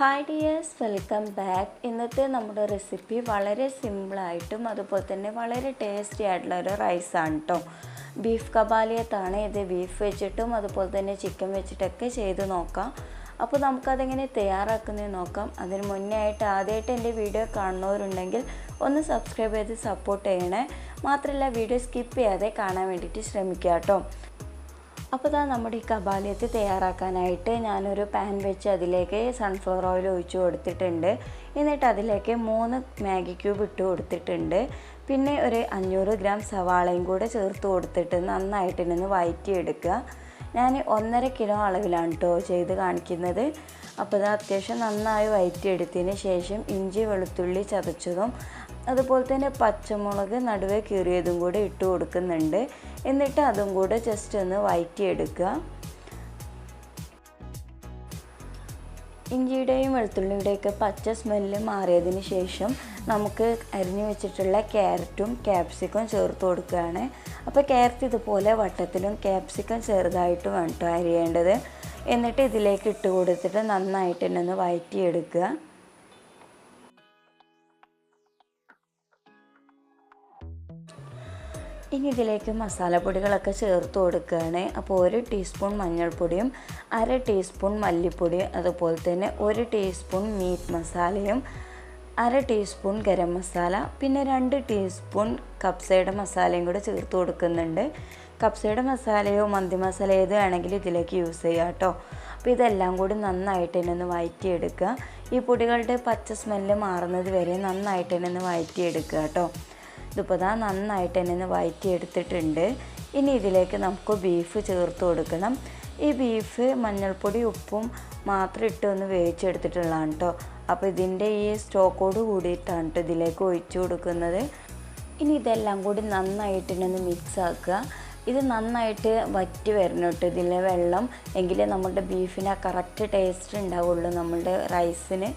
Hi dears welcome back ഇന്നത്തെ നമ്മുടെ recipe വളരെ സിമ്പിളായിട്ടും അതുപോലെ തന്നെ വളരെ ടേസ്റ്റി ആയിട്ടുള്ള ഒരു റൈസാണ് കേട്ടോ ബീഫ് കബാലിയത്താണ്. ഇത് ബീഫ് വെച്ചിട്ടും അതുപോലെ തന്നെ ചിക്കൻ വെച്ചിട്ടൊക്കെ ചെയ്ത് നോക്കാം. അപ്പോൾ നമുക്കതെങ്ങനെ തയ്യാറാക്കുന്നത് നോക്കാം. അതിന് മുന്നേ ആയിട്ട് ആദ്യമായിട്ട് എന്റെ വീഡിയോ കാണുന്നവരുണ്ടെങ്കിൽ ഒന്ന് സബ്സ്ക്രൈബ് ചെയ്ത് സപ്പോർട്ട് ചെയ്യണേ. മാത്രമല്ല വീഡിയോ സ്കിപ്പ് ചെയ്യാതെ കാണാൻ വേണ്ടിയിട്ട് ശ്രമിക്കുക കേട്ടോ അപ്പോൾ ഇതാ നമ്മുടെ ഈ കബാലിയത്ത് തയ്യാറാക്കാനായിട്ട് ഞാനൊരു പാൻ വെച്ച് അതിലേക്ക് സൺഫ്ലവർ ഓയിൽ ഒഴിച്ചു കൊടുത്തിട്ടുണ്ട്. എന്നിട്ട് അതിലേക്ക് മൂന്ന് മാഗി ക്യൂബ് ഇട്ട് കൊടുത്തിട്ടുണ്ട്. പിന്നെ ഒരു അഞ്ഞൂറ് ഗ്രാം സവാളയും കൂടെ ചേർത്ത് കൊടുത്തിട്ട് നന്നായിട്ട് നിന്ന് എടുക്കുക ഞാൻ ഒന്നര കിലോ അളവിലാണ് കേട്ടോ ചെയ്ത് കാണിക്കുന്നത്. അപ്പോൾ ഇത് അത്യാവശ്യം നന്നായി വഴറ്റിയെടുത്തതിന് ശേഷം ഇഞ്ചി വെളുത്തുള്ളി ചതച്ചതും അതുപോലെ തന്നെ പച്ചമുളക് നടുവെ കീറിയതും കൂടെ ഇട്ട് കൊടുക്കുന്നുണ്ട്. എന്നിട്ട് അതും കൂടെ ജസ്റ്റ് ഒന്ന് വഴറ്റിയെടുക്കുക ഇഞ്ചിയുടെയും വെളുത്തുള്ളിയുടെയൊക്കെ പച്ച സ്മെല്ല് മാറിയതിന് ശേഷം നമുക്ക് അരിഞ്ഞു വെച്ചിട്ടുള്ള ക്യാരറ്റും ക്യാപ്സിക്കും ചേർത്ത് കൊടുക്കുകയാണ്. അപ്പോൾ ക്യാരറ്റ് ഇതുപോലെ വട്ടത്തിലും ക്യാപ്സിക്കം ചെറുതായിട്ടും വേണ്ടോ അരിയേണ്ടത്. എന്നിട്ട് ഇതിലേക്ക് ഇട്ട് കൊടുത്തിട്ട് നന്നായിട്ട് തന്നെ ഒന്ന് വഴറ്റിയെടുക്കുക ഇനി ഇതിലേക്ക് മസാലപ്പൊടികളൊക്കെ ചേർത്ത് കൊടുക്കുകയാണ്. അപ്പോൾ ഒരു ടീസ്പൂൺ മഞ്ഞൾപ്പൊടിയും അര ടീസ്പൂൺ മല്ലിപ്പൊടിയും അതുപോലെ തന്നെ ഒരു ടീസ്പൂൺ മീറ്റ് മസാലയും അര ടീസ്പൂൺ ഗരം മസാല പിന്നെ രണ്ട് ടീസ്പൂൺ കപ്സയുടെ മസാലയും കൂടെ ചേർത്ത് കൊടുക്കുന്നുണ്ട്. കപ്സയുടെ മസാലയോ മന്തി മസാല ഏത് വേണമെങ്കിലും ഇതിലേക്ക് യൂസ് ചെയ്യാം കേട്ടോ. അപ്പോൾ ഇതെല്ലാം കൂടി നന്നായിട്ട് തന്നെ ഒന്ന് വഴറ്റിയെടുക്കുക ഈ പൊടികളുടെ പച്ച സ്മെല്ല് മാറുന്നത് വരെ നന്നായിട്ട് തന്നെ ഒന്ന് വഴറ്റിയെടുക്കുക കേട്ടോ. ഇതിപ്പോൾ ഇതാ നന്നായിട്ട് എന്നെ ഒന്ന് വഴറ്റിയെടുത്തിട്ടുണ്ട് ഇനി ഇതിലേക്ക് നമുക്ക് ബീഫ് ചേർത്ത് കൊടുക്കണം. ഈ ബീഫ് മഞ്ഞൾപ്പൊടി ഉപ്പും മാത്രം ഇട്ട് ഒന്ന് വേവിച്ചെടുത്തിട്ടുള്ളതാണ് കേട്ടോ അപ്പോൾ ഇതിന്റെ ഈ സ്റ്റോക്കോട് കൂടിയിട്ടാണ് കേട്ടോ ഇതിലേക്ക് ഒഴിച്ചു കൊടുക്കുന്നത്. ഇനി ഇതെല്ലാം കൂടി നന്നായിട്ട് ഒന്ന് മിക്സ് ആക്കുക. ഇത് നന്നായിട്ട് വറ്റി വരണം കേട്ടോ ഇതിലെ വെള്ളം. എങ്കിലേ നമ്മുടെ ബീഫിന് ആ കറക്റ്റ് ടേസ്റ്റ് ഉണ്ടാവുള്ളൂ നമ്മളുടെ റൈസിന്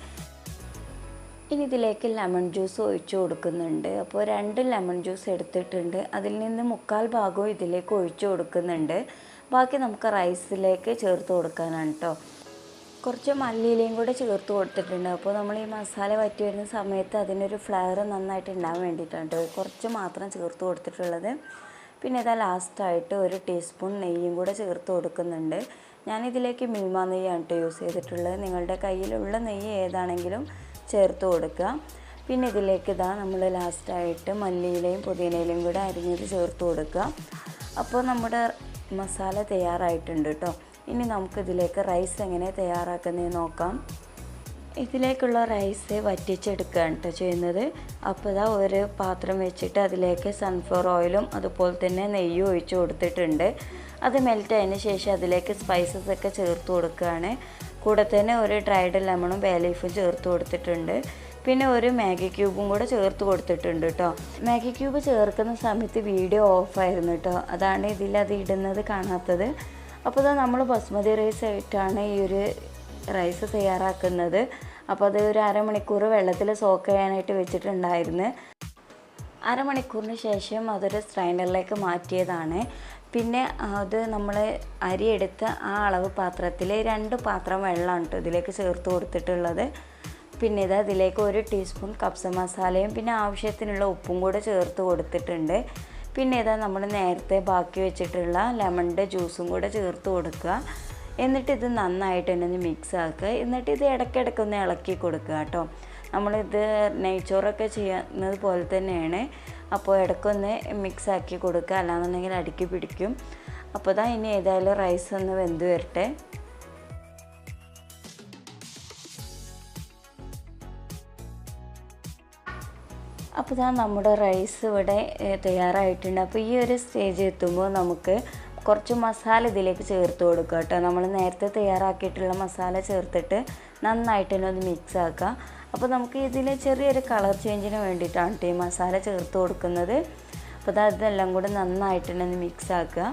ഇനി ഇതിലേക്ക് ലെമൺ ജ്യൂസ് ഒഴിച്ചു കൊടുക്കുന്നുണ്ട്. അപ്പോൾ രണ്ട് ലെമൺ ജ്യൂസ് എടുത്തിട്ടുണ്ട്. അതിൽ നിന്ന് മുക്കാൽ ഭാഗവും ഇതിലേക്ക് ഒഴിച്ചു കൊടുക്കുന്നുണ്ട്. ബാക്കി നമുക്ക് റൈസിലേക്ക് ചേർത്ത് കൊടുക്കാനാണ് കേട്ടോ കുറച്ച് മല്ലിയിലയും കൂടെ ചേർത്ത് കൊടുത്തിട്ടുണ്ട്. അപ്പോൾ നമ്മൾ ഈ മസാല വറ്റി വരുന്ന സമയത്ത് അതിനൊരു ഫ്ലേവർ നന്നായിട്ട് ഉണ്ടാകാൻ വേണ്ടിയിട്ടാണ് കുറച്ച് മാത്രം ചേർത്ത് കൊടുത്തിട്ടുള്ളത്. പിന്നെ ഇതാ ലാസ്റ്റായിട്ട് ഒരു ടീസ്പൂൺ നെയ്യും കൂടെ ചേർത്ത് കൊടുക്കുന്നുണ്ട്. ഞാനിതിലേക്ക് മിൽമ നെയ്യാണ് കേട്ടോ യൂസ് ചെയ്തിട്ടുള്ളത്. നിങ്ങളുടെ കയ്യിലുള്ള നെയ്യ് ഏതാണെങ്കിലും ചേർത്ത് കൊടുക്കുക. പിന്നെ ഇതിലേക്ക് ഇതാ നമ്മൾ ലാസ്റ്റായിട്ട് മല്ലിയിലയും പുതിനയിലയും കൂടെ അരിഞ്ഞത് ചേർത്ത് കൊടുക്കുക. അപ്പോൾ നമ്മുടെ മസാല തയ്യാറായിട്ടുണ്ട് കേട്ടോ. ഇനി നമുക്കിതിലേക്ക് റൈസ് എങ്ങനെ തയ്യാറാക്കുന്നത് നോക്കാം. ഇതിലേക്കുള്ള റൈസ് വറ്റിച്ചെടുക്കുകയാണ് കേട്ടോ ചെയ്യുന്നത്. അപ്പോൾ ഇതാ ഒരു പാത്രം വെച്ചിട്ട് അതിലേക്ക് സൺഫ്ലവർ ഓയിലും അതുപോലെ തന്നെ നെയ്യും ഒഴിച്ച് കൊടുത്തിട്ടുണ്ട്. അത് മെൽറ്റ് ആയതിന് ശേഷം അതിലേക്ക് സ്പൈസസ് ഒക്കെ ചേർത്ത് കൊടുക്കുകയാണ്. കൂടെ തന്നെ ഒരു ഡ്രൈഡ് ലെമണും ബേ ലീഫും ചേർത്ത് കൊടുത്തിട്ടുണ്ട്. പിന്നെ ഒരു മാഗി ക്യൂബും കൂടെ ചേർത്ത് കൊടുത്തിട്ടുണ്ട് കേട്ടോ മാഗി ക്യൂബ് ചേർക്കുന്ന സമയത്ത് വീഡിയോ ഓഫായിരുന്നു കേട്ടോ അതാണ് ഇതിൽ അത് ഇടുന്നത് കാണാത്തത്. അപ്പോൾ ഇതാ നമ്മൾ ബസ്മതി റൈസ് ആയിട്ടാണ് ഈ ഒരു റൈസ് തയ്യാറാക്കുന്നത്. അപ്പോൾ അത് ഒരു അരമണിക്കൂർ വെള്ളത്തിൽ സോക്ക് ചെയ്യാനായിട്ട് വെച്ചിട്ടുണ്ടായിരുന്നു. അരമണിക്കൂറിന് ശേഷം അതൊരു സ്ട്രൈനറിലേക്ക് മാറ്റിയതാണ്. പിന്നെ അത് നമ്മൾ അരിയെടുത്ത് ആ അളവ് പാത്രത്തിൽ രണ്ട് പാത്രം വെള്ളമാണ് കേട്ടോ ഇതിലേക്ക് ചേർത്ത് കൊടുത്തിട്ടുള്ളത്. പിന്നെ ഇത് അതിലേക്ക് ഒരു ടീസ്പൂൺ കപ്സ മസാലയും പിന്നെ ആവശ്യത്തിനുള്ള ഉപ്പും കൂടെ ചേർത്ത് കൊടുത്തിട്ടുണ്ട്. പിന്നെ ഇതാ നമ്മൾ നേരത്തെ ബാക്കി വെച്ചിട്ടുള്ള ലെമണിന്റെ ജ്യൂസും കൂടെ ചേർത്ത് കൊടുക്കുക. എന്നിട്ട് ഇത് നന്നായിട്ട് തന്നെ ഒന്ന് മിക്സ് ആക്കുക. എന്നിട്ട് ഇത് ഇടയ്ക്കിടയ്ക്ക് ഒന്ന് ഇളക്കി കൊടുക്കുക കേട്ടോ നമ്മളിത് നെയ്ച്ചോറൊക്കെ ചെയ്യുന്നത് പോലെ തന്നെയാണ്. അപ്പോൾ ഇടയ്ക്കൊന്ന് മിക്സ് ആക്കി കൊടുക്കുക. അല്ലാന്നുണ്ടെങ്കിൽ അടുക്കി പിടിക്കും. അപ്പോൾ ഇതാ ഇനി ഏതായാലും റൈസ് ഒന്ന് വെന്ത് വരട്ടെ. അപ്പോൾ ഇതാ നമ്മുടെ റൈസ് ഇവിടെ തയ്യാറായിട്ടുണ്ട്. അപ്പോൾ ഈ ഒരു സ്റ്റേജ് എത്തുമ്പോൾ നമുക്ക് കുറച്ച് മസാല ഇതിലേക്ക് ചേർത്ത് കൊടുക്കുക കേട്ടോ. നമ്മൾ നേരത്തെ തയ്യാറാക്കിയിട്ടുള്ള മസാല ചേർത്തിട്ട് നന്നായിട്ട് തന്നെ ഒന്ന് മിക്സ് ആക്കുക. അപ്പോൾ നമുക്ക് ഇതിൽ ചെറിയൊരു കളർ ചേഞ്ചിന് വേണ്ടിയിട്ടാണ് ടീ മസാല ചേർത്ത് കൊടുക്കുന്നത്. അപ്പോൾ അതെല്ലാം കൂടെ നന്നായിട്ട് തന്നെ മിക്സ് ആക്കുക.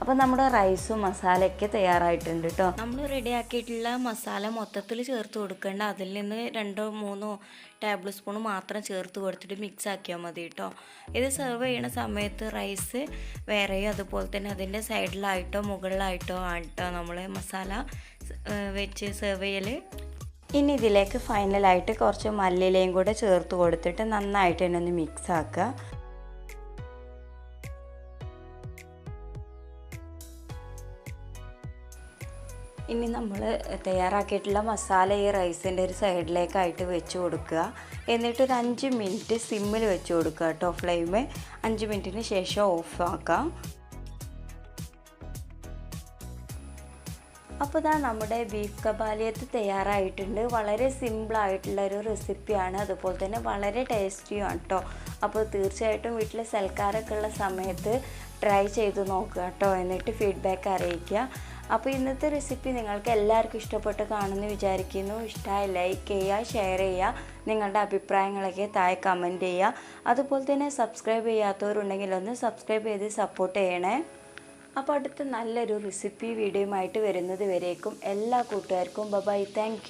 അപ്പോൾ നമ്മുടെ റൈസും മസാലയൊക്കെ തയ്യാറായിട്ടുണ്ട് കേട്ടോ നമ്മൾ റെഡിയാക്കിയിട്ടുള്ള മസാല മൊത്തത്തിൽ ചേർത്ത് കൊടുക്കേണ്ട. അതിൽ നിന്ന് രണ്ടോ മൂന്നോ ടേബിൾ സ്പൂൺ മാത്രം ചേർത്ത് കൊടുത്തിട്ട് മിക്സ് ആക്കിയാൽ മതി കേട്ടോ ഇത് സെർവ് ചെയ്യുന്ന സമയത്ത് റൈസ് വേറെയോ അതുപോലെ തന്നെ അതിന്റെ സൈഡിലായിട്ടോ മുകളിലായിട്ടോ ആണ് കേട്ടോ നമ്മൾ മസാല വെച്ച് സെർവ് ചെയ്യൽ ഇനി ഇതിലേക്ക് ഫൈനലായിട്ട് കുറച്ച് മല്ലിയിലയും കൂടെ ചേർത്ത് കൊടുത്തിട്ട് നന്നായിട്ട് തന്നെ ഒന്ന് മിക്സ് ആക്കുക. ഇനി നമ്മൾ തയ്യാറാക്കിയിട്ടുള്ള മസാല ഈ റൈസിന്റെ ഒരു സൈഡിലേക്കായിട്ട് വെച്ച് കൊടുക്കുക. എന്നിട്ട് ഒരു അഞ്ച് മിനിറ്റ് സിമ്മിൽ വെച്ച് കൊടുക്കുക കേട്ടോ ഫ്ലെയിം അഞ്ച് മിനിറ്റിന് ശേഷം ഓഫ് ആക്കാം. അപ്പോൾ ഇതാ നമ്മുടെ ബീഫ് കബാലിയത്ത് തയ്യാറായിട്ടുണ്ട്. വളരെ സിമ്പിളായിട്ടുള്ള ഒരു റെസിപ്പിയാണ്. അതുപോലെ തന്നെ വളരെ ടേസ്റ്റിയുമാണ് കേട്ടോ അപ്പോൾ തീർച്ചയായിട്ടും വീട്ടിൽ സൽക്കാരൊക്കെ ഉള്ള സമയത്ത് ട്രൈ ചെയ്ത് നോക്കുക കേട്ടോ എന്നിട്ട് ഫീഡ്ബാക്ക് അറിയിക്കുക. അപ്പോൾ ഇന്നത്തെ റെസിപ്പി നിങ്ങൾക്ക് എല്ലാവർക്കും ഇഷ്ടപ്പെട്ട് കാണുമെന്ന് വിചാരിക്കുന്നു. ഇഷ്ടമായി ലൈക്ക് ചെയ്യുക ഷെയർ ചെയ്യുക നിങ്ങളുടെ അഭിപ്രായങ്ങളൊക്കെ താഴെ കമന്റ് ചെയ്യുക. അതുപോലെ തന്നെ സബ്സ്ക്രൈബ് ചെയ്യാത്തവരുണ്ടെങ്കിൽ ഒന്ന് സബ്സ്ക്രൈബ് ചെയ്ത് സപ്പോർട്ട് ചെയ്യണേ. അപ്പോൾ അടുത്ത നല്ലൊരു റെസിപ്പി വീഡിയോയുമായിട്ട് വരുന്നത് വരേക്കും. എല്ലാ കൂട്ടുകാർക്കും ബബായ് താങ്ക്